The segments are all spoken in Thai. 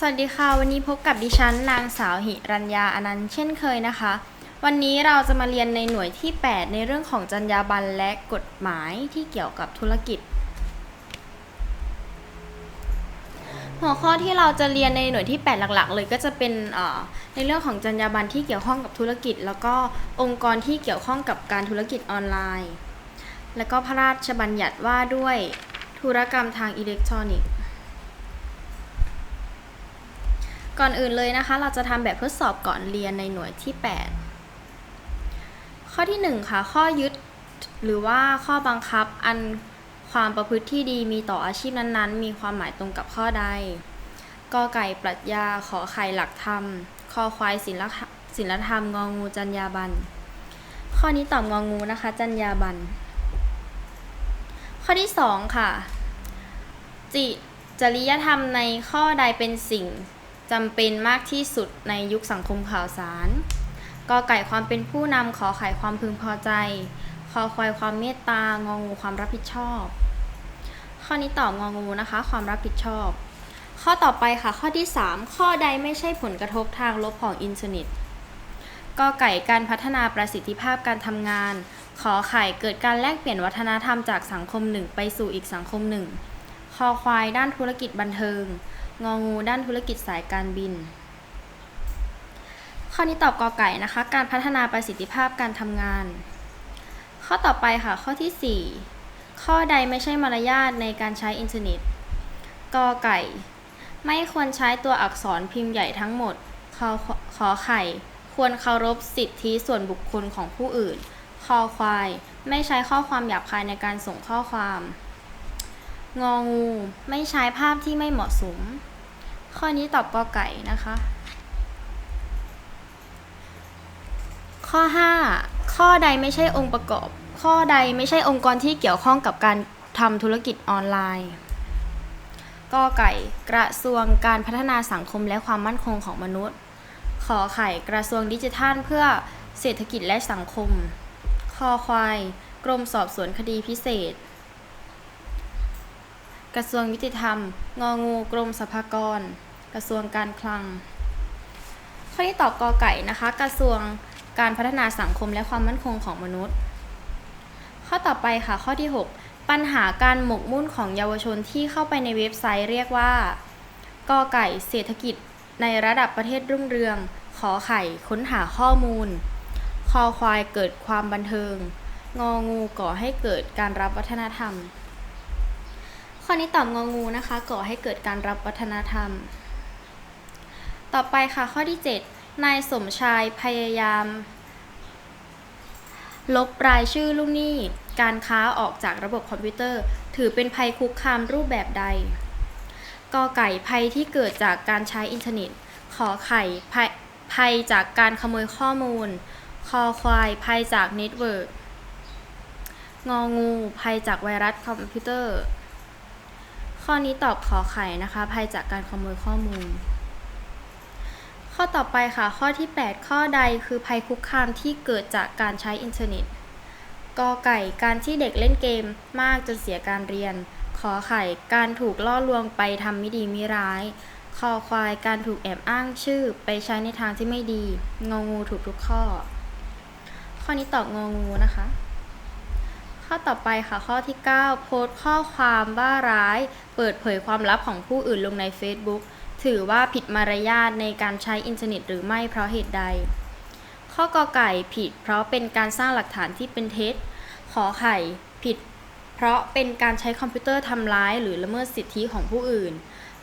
สวัสดีค่ะ วันนี้พบกับดิฉันนางสาวหิรัญญาอนันต์เช่นเคยนะคะ วันนี้เราจะมาเรียนในหน่วยที่ 8 ในเรื่องของจรรยาบรรณและกฎหมายที่เกี่ยวกับธุรกิจ หัวข้อที่เราจะเรียนในหน่วยที่ 8 หลักๆ เลยก็จะเป็นในเรื่องของจรรยาบรรณที่เกี่ยวข้องกับธุรกิจ แล้วก็องค์กรที่เกี่ยวข้องกับการธุรกิจออนไลน์ แล้วก็พระราชบัญญัติว่าด้วยธุรกรรมทางอิเล็กทรอนิกส์ ก่อนอื่นเลยนะคะ เราจะทำแบบทดสอบก่อนเรียนในหน่วยที่ 8 ข้อที่ 1 ค่ะ ข้อยึดหรือว่าข้อบังคับอันความประพฤติที่ดีมีต่ออาชีพนั้นๆ มีความหมายตรงกับข้อใดกอไก่ปรัชญาขอไข่หลักธรรมคอควายศิลศิลธรรมงองูจรรยาบรรณข้อนี้ตอบงองูนะคะจรรยาบรรณข้อที่ 2 ค่ะ จิจริยธรรมในข้อใดเป็นสิ่ง จำเป็นมากที่สุดในยุคสังคมข่าวสารกอไก่ความเป็นผู้นำขอไข่ความพึงพอใจคอควายความเมตตางองูความรับผิดชอบ ข้อนี้ตอบงองูนะคะ ความรับผิดชอบ ข้อต่อไปค่ะข้อที่ 3 ข้อใดไม่ใช่ผลกระทบทางลบของอินเทอร์เน็ตกอไก่การพัฒนาประสิทธิภาพการทำงาน ขอไข่เกิดการแลกเปลี่ยนวัฒนธรรมจากสังคมหนึ่งไปสู่อีกสังคมหนึ่งคอควายด้านธุรกิจบันเทิง งองูด้านธุรกิจสายการบิน ข้อนี้ตอบกอไก่นะคะ การพัฒนาประสิทธิภาพการทำงาน ข้อต่อไปค่ะ ข้อที่ 4 ข้อใดไม่ใช่มารยาทในการใช้อินเทอร์เน็ตกอไก่ ไม่ควรใช้ตัวอักษรพิมพ์ใหญ่ทั้งหมดขอขอไข่ ควรเคารพสิทธิส่วนบุคคลของผู้อื่นคอควาย ไม่ใช้ข้อความหยาบคายในการส่งข้อความ งองู ไม่ใช้ภาพที่ไม่เหมาะสม ข้อนี้ตอบกอไก่นะคะ ข้อ 5 ข้อใดไม่ใช่องค์ประกอบ ข้อใดไม่ใช่องค์กรที่เกี่ยวข้องกับการทำธุรกิจออนไลน์กอไก่ กระทรวงการพัฒนาสังคมและความมั่นคงของมนุษย์ ขอไข่ กระทรวงดิจิทัลเพื่อเศรษฐกิจและสังคม คอควาย กรมสอบสวนคดีพิเศษ กระทรวงยุติธรรม งองูกรมสรรพากร กระทรวงการคลัง ข้อที่ตอบกอไก่นะคะ กระทรวงการพัฒนาสังคมและความมั่นคงของมนุษย์ ข้อต่อไปค่ะ ข้อที่ 6 ปัญหาการหมกมุ่นของเยาวชนที่เข้าไปในเว็บไซต์เรียกว่ากอไก่เศรษฐกิจในระดับประเทศรุ่งเรือง ขอไข่ค้นหาข้อมูล คอควายเกิดความบันเทิง งองูก่อให้เกิดการรับวัฒนธรรม ข้อนี้ตอบงองูนะคะ ก่อให้เกิดการรับวัฒนธรรม ต่อไปค่ะข้อที่ 7 นายสมชายพยายาม ลบรายชื่อลูกหนี้ การค้าออกจากระบบคอมพิวเตอร์ ถือเป็นภัยคุกคามรูปแบบใดกอไก่ภัยที่เกิดจากการใช้อินเทอร์เน็ต ขอไข่ภัยภัยจากการขโมยข้อมูล คอควายภัยจากเน็ตเวิร์กงองูภัยจากไวรัสคอมพิวเตอร์ ข้อนี้ตอบขอไข่นะคะภัยจากการขโมยข้อมูล ข้อต่อไปค่ะ ข้อที่ 8 ข้อใดคือภัยคุกคามที่เกิดจากการใช้อินเทอร์เน็ตกอไก่การที่เด็กเล่นเกมมากจนเสียการเรียน ขอไข่การถูกล่อลวงไปทำไม่ดีไม่ร้ายคอควายการถูกแอบอ้างชื่อไปใช้ในทางที่ไม่ดี งองูถูกทุกข้อ ข้อนี้ตอบงองูนะคะ ข้อต่อไปค่ะข้อที่ 9 โพสต์ข้อความว่าร้าย เปิดเผยความลับของผู้อื่นลงใน Facebook ถือว่าผิดมารยาทในการใช้อินเทอร์เน็ตหรือไม่เพราะเหตุใด ข้อกอไก่ผิด เพราะเป็นการสร้างหลักฐานที่เป็นเท็จ ขอไข่ผิด เพราะเป็นการใช้คอมพิวเตอร์ทำร้าย หรือละเมิดสิทธิของผู้อื่น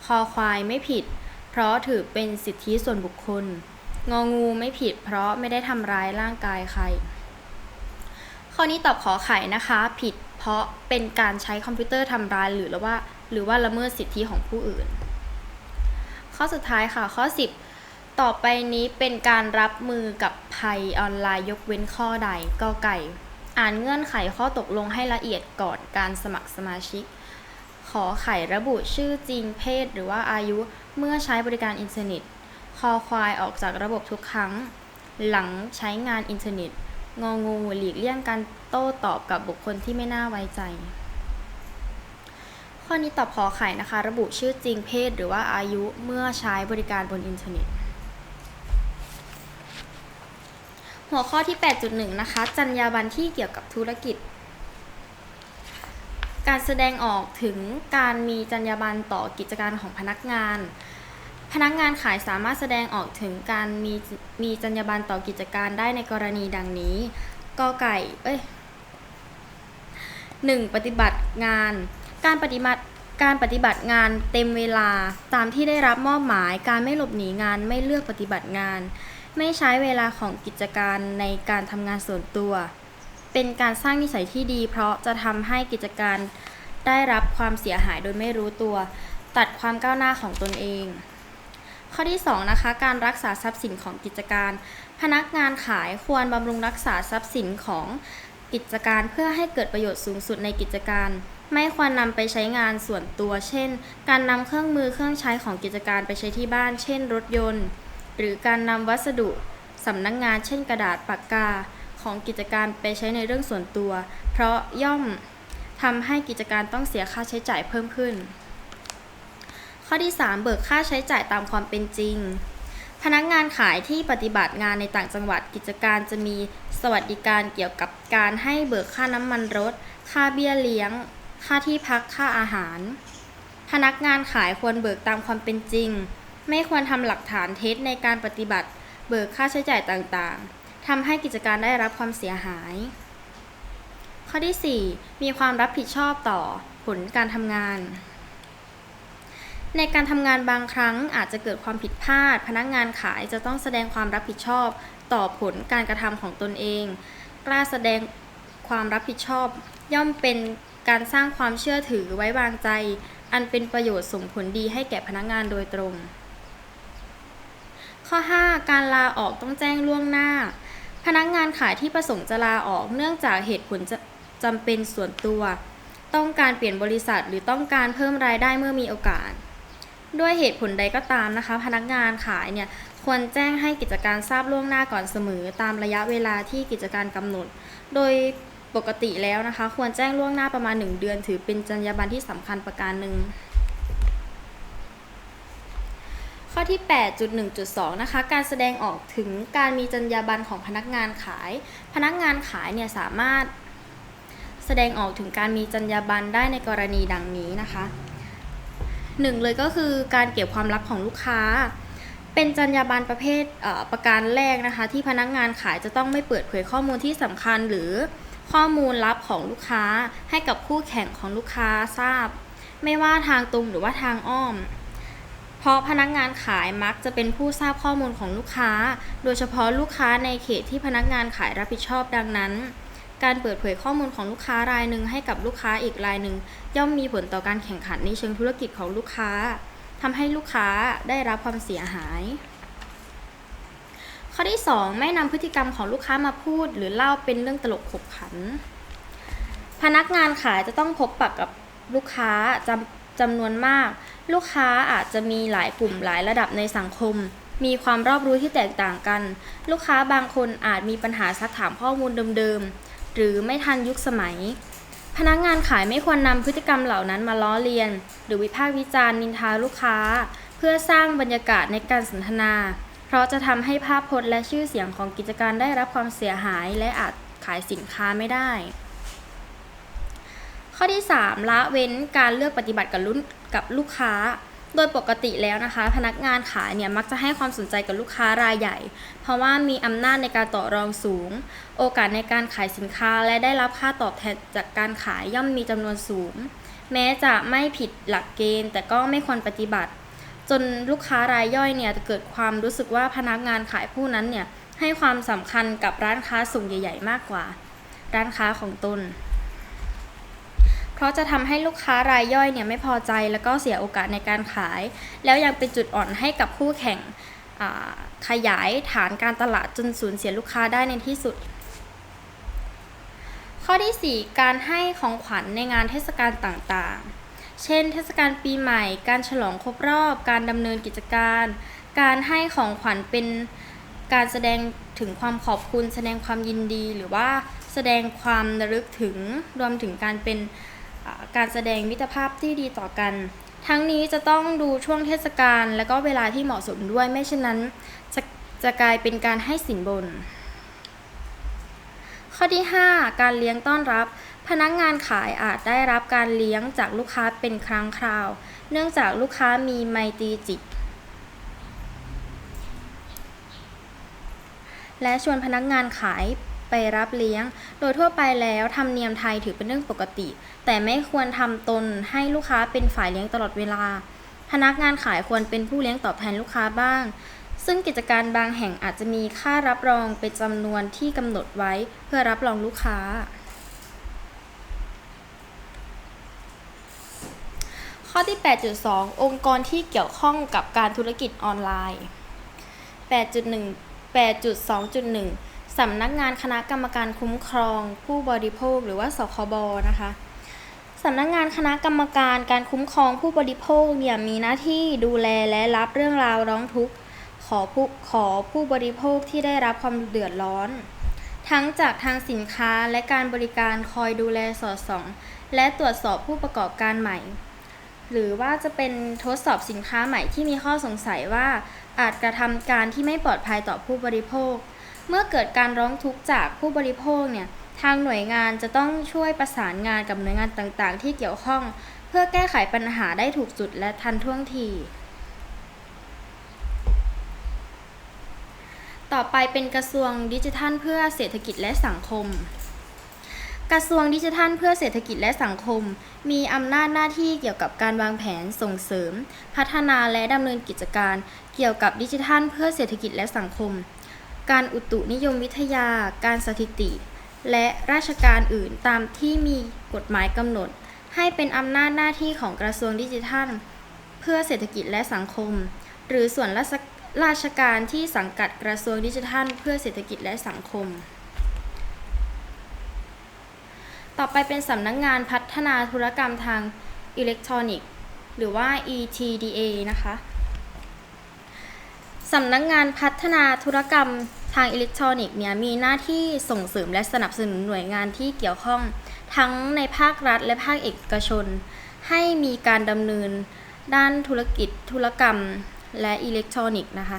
คอควายไม่ผิด เพราะถือเป็นสิทธิส่วนบุคคล งองูไม่ผิด เพราะไม่ได้ทำร้ายร่างกายใคร ข้อนี้ตอบขอไข่นะคะ ผิดเพราะเป็นการใช้คอมพิวเตอร์ทำร้ายหรือว่า หรือว่าละเมิดสิทธิของผู้อื่น ข้อสุดท้ายค่ะ ข้อ 10 ต่อไปนี้เป็นการรับมือกับภัยออนไลน์ยกเว้นข้อใดกอไก่ อ่านเงื่อนไขข้อตกลงให้ละเอียดก่อนการสมัครสมาชิก ขอไข่ระบุชื่อจริงเพศหรือว่าอายุเมื่อใช้บริการอินเทอร์เน็ต คอควายออกจากระบบทุกครั้ง หลังใช้งานอินเทอร์เน็ต งองู หลีกเลี่ยงการโต้ตอบกับบุคคลที่ไม่น่าไว้ใจ ข้อนี้ตอบขอไข่นะคะ ระบุชื่อจริงเพศหรือว่าอายุเมื่อใช้บริการบนอินเทอร์เน็ต หัวข้อที่ 8.1 นะคะ จรรยาบรรณที่เกี่ยวกับธุรกิจ การแสดงออกถึงการมีจรรยาบรรณต่อกิจการของพนักงาน พนักงานขายสามารถแสดงออกถึงการมีมีจรรยาบรรณต่อกิจการได้ในกรณีดังนี้กอไก่ เอ้ย 1. ปฏิบัติงาน การปฏิบัติการปฏิบัติงานเต็มเวลาตามที่ได้รับมอบหมาย การไม่หลบหนีงานไม่เลือกปฏิบัติงาน ไม่ใช้เวลาของกิจการในการทำงานส่วนตัว เป็นการสร้างนิสัยที่ดี เพราะจะทำให้กิจการได้รับความเสียหายโดยไม่รู้ตัว ตัดความก้าวหน้าของตนเอง ข้อที่ 2 นะคะ การรักษาทรัพย์สินของกิจการ พนักงานขายควรบำรุงรักษาทรัพย์สินของกิจการเพื่อให้เกิดประโยชน์สูงสุดในกิจการ ไม่ควรนำไปใช้งานส่วนตัว เช่น การนำเครื่องมือเครื่องใช้ของกิจการไปใช้ที่บ้าน เช่น รถยนต์ หรือการนำวัสดุสำนักงงาน เช่น กระดาษปากกาของกิจการไปใช้ในเรื่องส่วนตัว เพราะย่อมทำให้กิจการต้องเสียค่าใช้จ่ายเพิ่มขึ้น ข้อที่ 3 เบิกค่าใช้จ่ายตามความเป็นจริง พนักงานขายที่ปฏิบัติงานในต่างจังหวัดกิจการจะมีสวัสดิการเกี่ยวกับการให้เบิกค่าน้ำมันรถ ค่าเบี้ยเลี้ยง ค่าที่พักค่าอาหาร พนักงานขายควรเบิกตามความเป็นจริง ไม่ควรทำหลักฐานเท็จในการปฏิบัติ เบิกค่าใช้จ่ายต่างๆทำให้กิจการได้รับความเสียหาย ข้อที่ 4 มีความรับผิดชอบต่อผลการทำงาน ในการทำงานบางครั้งอาจจะเกิดความผิดพลาด พนักงานขายจะต้องแสดงความรับผิดชอบ ต่อผลการกระทำของตนเอง กล้าแสดงความรับผิดชอบ ย่อมเป็นการสร้างความเชื่อถือไว้วางใจ อันเป็นประโยชน์ส่งผลดีให้แก่พนักงานโดยตรง ข้อ 5 การลาออกต้องแจ้งล่วงหน้า พนักงานขายที่ประสงค์จะลาออกเนื่องจากเหตุผลจจำเป็นส่วนตัว ต้องการเปลี่ยนบริษัทหรือต้องการเพิ่มรายได้เมื่อมีโอกาส ด้วยเหตุผลใดก็ตามนะคะ พนักงานขายเนี่ยควรแจ้งให้กิจการทราบล่วงหน้าก่อนเสมอ ตามระยะเวลาที่กิจการกำหนด โดยปกติแล้วนะคะ ควรแจ้งล่วงหน้าประมาณ 1 เดือน ถือเป็นจรรยาบรรณที่สำคัญประการหนึ่งข้อที่ 8.1.2 นะคะ การแสดงออกถึงการมีจรรยาบรรณของพนักงานขาย พนักงานขายเนี่ยสามารถแสดงออกถึงการมีจรรยาบรรณได้ในกรณีดังนี้นะคะ หนึ่งเลยก็คือการเก็บความลับของลูกค้า เป็นจรรยาบรรณประเภทประการแรกนะคะ ที่พนักงานขายจะต้องไม่เปิดเผยข้อมูลที่สำคัญหรือข้อมูลลับของลูกค้าให้กับคู่แข่งของลูกค้าทราบ ไม่ว่าทางตรงหรือว่าทางอ้อม เพราะพนักงานขายมักจะเป็นผู้ทราบข้อมูลของลูกค้า โดยเฉพาะลูกค้าในเขตที่พนักงานขายรับผิดชอบดังนั้น การเปิดเผยข้อมูลของลูกค้ารายหนึ่งให้กับลูกค้าอีกรายหนึ่งย่อมมีผลต่อการแข่งขันในเชิงธุรกิจของลูกค้าทำให้ลูกค้าได้รับความเสียหาย ข้อที่ 2 ไม่นำพฤติกรรมของลูกค้ามาพูด หรือเล่าเป็นเรื่องตลกขบขัน พนักงานขายจะต้องพบปะกับลูกค้าจำจำนวนมาก ลูกค้าอาจจะมีหลายกลุ่มหลายระดับในสังคมมีความรอบรู้ที่แตกต่างกัน ลูกค้าบางคนอาจมีปัญหาซักถามข้อมูลเดิมๆ หรือไม่ทันยุคสมัย พนักงานขายไม่ควรนำพฤติกรรมเหล่านั้นมาล้อเลียน หรือวิพากษ์วิจารณ์นินทาลูกค้า เพื่อสร้างบรรยากาศในการสนทนา เพราะจะทำให้ภาพพจน์และชื่อเสียงของกิจการได้รับความเสียหายและอาจขายสินค้าไม่ได้ ข้อที่ 3 ละเว้นการเลือกปฏิบัติกับรุ่นกับลูกค้า โดยปกติแล้วนะคะ พนักงานขายเนี่ยมักจะให้ความสนใจกับลูกค้ารายใหญ่ เพราะว่ามีอำนาจในการต่อรองสูง โอกาสในการขายสินค้าและได้รับค่าตอบแทนจากการขายย่อมมีจำนวนสูง แม้จะไม่ผิดหลักเกณฑ์ แต่ก็ไม่ควรปฏิบัติ จนลูกค้ารายย่อยเนี่ยจะเกิดความรู้สึกว่าพนักงานขายผู้นั้นเนี่ยให้ความสำคัญกับร้านค้าส่งใหญ่ ๆ มากกว่า ร้านค้าของตน เพราะจะทำให้ลูกค้ารายย่อยเนี่ยไม่พอใจแล้วก็เสียโอกาสในการขาย แล้วยังเป็นจุดอ่อนให้กับคู่แข่งขยายฐานการตลาดจนสูญเสียลูกค้าได้ในที่สุด ข้อที่ 4 การให้ของขวัญในงานเทศกาลต่างๆ เช่น เทศกาลปีใหม่ การฉลองครบรอบ การดำเนินกิจการ การให้ของขวัญเป็นการแสดงถึงความขอบคุณ แสดงความยินดีหรือว่าแสดงความระลึกถึงรวมถึงการเป็น การแสดงมิตรภาพที่ดีต่อกัน ทั้งนี้จะต้องดูช่วงเทศกาลและก็เวลาที่เหมาะสมด้วยไม่เช่นนั้นจะจะกลายเป็นการให้สินบน ข้อที่ 5 การเลี้ยงต้อนรับ พนักงานขายอาจได้รับการเลี้ยงจากลูกค้าเป็นครั้งคราว เนื่องจากลูกค้ามีไมตรีจิต และชวนพนักงานขาย ไปรับเลี้ยง โดยทั่วไปแล้วธรรมเนียมไทยถือเป็นเรื่องปกติ แต่ไม่ควรทำตนให้ลูกค้าเป็นฝ่ายเลี้ยงตลอดเวลา พนักงานขายควรเป็นผู้เลี้ยงตอบแทนลูกค้าบ้าง ซึ่งกิจการบางแห่งอาจจะมีค่ารับรองเป็นจำนวนที่กำหนดไว้เพื่อรับรองลูกค้า ข้อที่ 8.2 องค์กรที่เกี่ยวข้องกับการธุรกิจออนไลน์ 8.1 8.2.1 สำนักงานคณะกรรมการคุ้มครองผู้บริโภคหรือว่าสคบนะคะสำนักงานคณะกรรมการการคุ้มครองผู้บริโภคเนี่ยมีหน้าที่ดูแลและรับเรื่องราวร้องทุกข์ขอผู้ขอผู้บริโภคที่ได้รับความเดือดร้อน ทั้งจากทางสินค้าและการบริการคอยดูแลสอดส่อง และตรวจสอบผู้ประกอบการใหม่ หรือว่าจะเป็นทดสอบสินค้าใหม่ที่มีข้อสงสัยว่าอาจกระทำการที่ไม่ปลอดภัยต่อผู้บริโภค เมื่อเกิดการร้องทุกข์จากผู้บริโภคเนี่ยทางหน่วยงานจะต้องช่วยประสานงานกับหน่วยงานต่างๆ ที่เกี่ยวข้อง เพื่อแก้ไขปัญหาได้ถูกจุดและทันท่วงที ต่อไปเป็นกระทรวงดิจิทัล เพื่อเศรษฐกิจและสังคม กระทรวงดิจิทัล เพื่อเศรษฐกิจและสังคม มีอำนาจหน้าที่เกี่ยวกับการวางแผนส่งเสริม พัฒนาและดำเนินกิจการ เกี่ยวกับดิจิทัล เพื่อเศรษฐกิจและสังคม การอุตุนิยมวิทยา การสถิติ และราชการอื่นตามที่มีกฎหมายกำหนด ให้เป็นอำนาจหน้าที่ของกระทรวงดิจิทัล เพื่อเศรษฐกิจและสังคม หรือส่วนราชราชการที่สังกัดกระทรวงดิจิทัล เพื่อเศรษฐกิจและสังคม ต่อไปเป็นสำนักงงานพัฒนาธุรกรรมทางอิเล็กทรอนิกส์ หรือว่า ETDA นะคะ สำนักงงานพัฒนาธุรกรรม ทางอิเล็กทรอนิกส์เนี่ยมีหน้าที่ส่งเสริมและสนับสนุนหน่วยงานที่เกี่ยวข้อง ทั้งในภาครัฐและภาคเอกชน ให้มีการดำเนินด้านธุรกิจ ธุรกรรม และอิเล็กทรอนิกส์นะคะ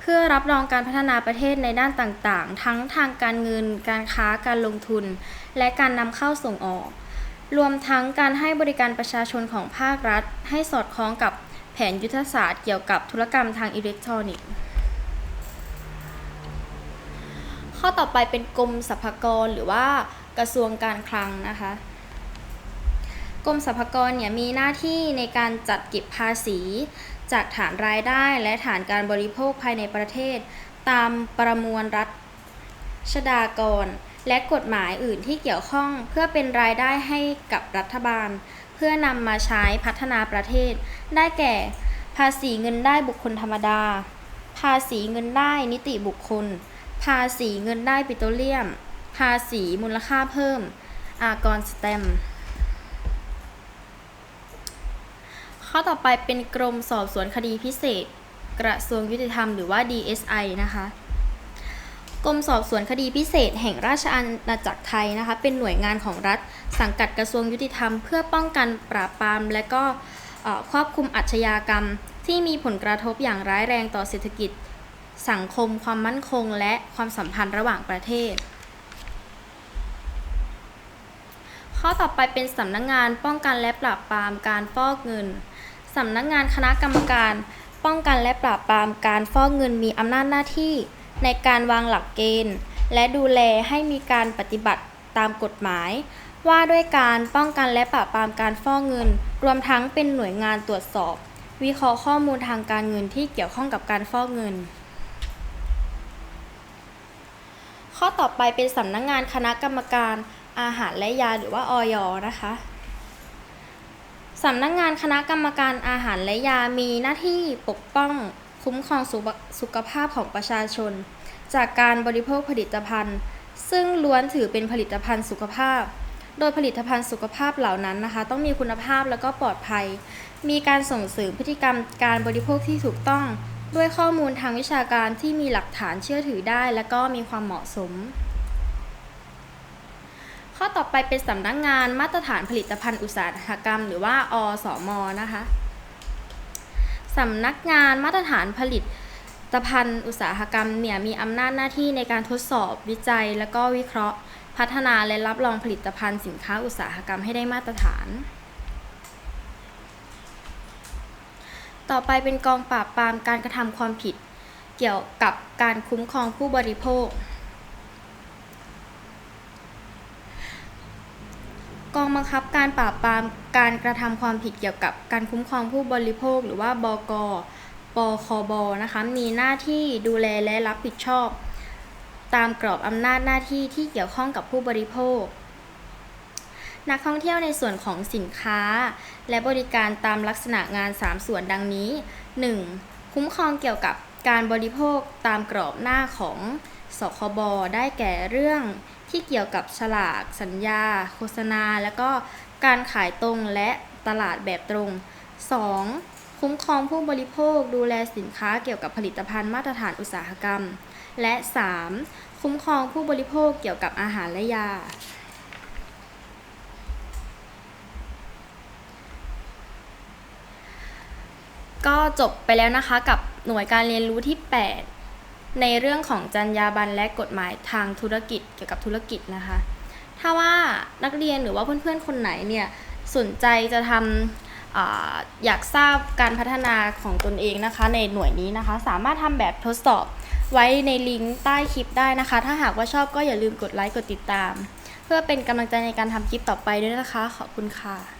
เพื่อรับรองการพัฒนาประเทศในด้านต่างๆ ทั้งทางการเงิน การค้าการลงทุน และการนำเข้าส่งออก รวมทั้งการให้บริการประชาชนของภาครัฐ ให้สอดคล้องกับแผนยุทธศาสตร์เกี่ยวกับธุรกรรมทางอิเล็กทรอนิกส์ ข้อต่อไปเป็นกรมสรรพากรหรือว่ากระทรวงการคลังนะคะกรมสรรพากรเนี่ยมีหน้าที่ในการจัดเก็บภาษี จากฐานรายได้และฐานการบริโภคภายในประเทศ ตามประมวลรัฐชดากร และกฎหมายอื่นที่เกี่ยวข้องเพื่อเป็นรายได้ให้กับรัฐบาล เพื่อนำมาใช้พัฒนาประเทศ ได้แก่ ภาษีเงินได้บุคคลธรรมดา ภาษีเงินได้นิติบุคคล ภาษีเงินได้ปิโตรเลียม ภาษีมูลค่าเพิ่ม อากรสแตมข้อต่อไปเป็นกรมสอบสวนคดีพิเศษ กระทรวงยุติธรรมหรือว่า DSI นะคะกรมสอบสวนคดีพิเศษแห่งราชอาณาจักรไทยนะคะเป็นหน่วยงานของรัฐ สังกัดกระทรวงยุติธรรม เพื่อป้องกันปราบปราม และก็เอ่อควบคุมอาชญากรรม ที่มีผลกระทบอย่างร้ายแรงต่อเศรษฐกิจ สังคมความมั่นคงและความสัมพันธ์ระหว่างประเทศ ข้อต่อไปเป็นสำนักงงานป้องกันและปราบปรามการฟอกเงินสำนักงงานคณะกรรมการ ป้องกันและปราบปรามการฟอกเงินมีอำนาจหน้าที่ ในการวางหลักเกณฑ์ และดูแลให้มีการปฏิบัติตามกฎหมาย ว่าด้วยการป้องกันและปราบปรามการฟอกเงิน รวมทั้งเป็นหน่วยงานตรวจสอบ วิเคราะห์ข้อมูลทางการเงินที่เกี่ยวข้องกับการฟอกเงิน ข้อต่อไปเป็นสำนักงงานคณะกรรมการอาหารและยาหรือว่าออยนะคะสำนักงงานคณะกรรมการอาหารและยามีหน้าที่ปกป้องคุ้มครองสุขสุขภาพของประชาชน จากการบริโภคผลิตภัณฑ์ ซึ่งล้วนถือเป็นผลิตภัณฑ์สุขภาพ โดยผลิตภัณฑ์สุขภาพเหล่านั้นนะคะ ต้องมีคุณภาพแล้วก็ปลอดภัย มีการส่งเสริมพฤติกรรมการบริโภคที่ถูกต้อง ด้วยข้อมูลทางวิชาการที่มีหลักฐานเชื่อถือได้ และก็มีความเหมาะสม ข้อต่อไปเป็นสำนักงานมาตรฐานผลิตภัณฑ์อุตสาหกรรม หรือว่าอสมนะคะสำนักงานมาตรฐานผลิตภัณฑ์อุตสาหกรรมเนี่ยมีอำนาจหน้าที่ในการทดสอบวิจัย และก็วิเคราะห์ พัฒนาและรับรองผลิตภัณฑ์สินค้าอุตสาหกรรมให้ได้มาตรฐาน ต่อไปเป็นกองปราบปรามการกระทำความผิด เกี่ยวกับการคุ้มครองผู้บริโภค กองบังคับการปราบปรามการกระทำความผิดเกี่ยวกับการคุ้มครองผู้บริโภค หรือว่าบกปคบนะคะมีหน้าที่ดูแลและรับผิดชอบ ตามกรอบอำนาจหน้าที่ที่เกี่ยวข้องกับผู้บริโภค นักท่องเที่ยวในส่วนของสินค้า และบริการตามลักษณะงาน 3 ส่วนดังนี้ 1. คุ้มครองเกี่ยวกับการบริโภคตามกรอบหน้าของสคบได้แก่เรื่องที่เกี่ยวกับฉลาก สัญญา โฆษณา และก็การขายตรงและตลาดแบบตรง 2. คุ้มครองผู้บริโภคดูแลสินค้าเกี่ยวกับผลิตภัณฑ์มาตรฐานอุตสาหกรรม และ 3. คุ้มครองผู้บริโภคเกี่ยวกับอาหารและยา ก็จบไปแล้วนะคะกับหน่วยการเรียนรู้ที่ 8 ในเรื่องของจรรยาบรรณและกฎหมายทางธุรกิจเกี่ยวกับธุรกิจนะคะ ถ้าว่านักเรียนหรือว่าเพื่อนๆคนไหนเนี่ยสนใจจะทำออยากทราบการพัฒนาของตนเองนะคะ ในหน่วยนี้นะคะ สามารถทำแบบทดสอบไว้ในลิงก์ใต้คลิปได้นะคะ ถ้าหากว่าชอบก็อย่าลืมกดไลค์กดติดตาม เพื่อเป็นกำลังใจในการทำคลิปต่อไปด้วยนะคะ ขอบคุณค่ะ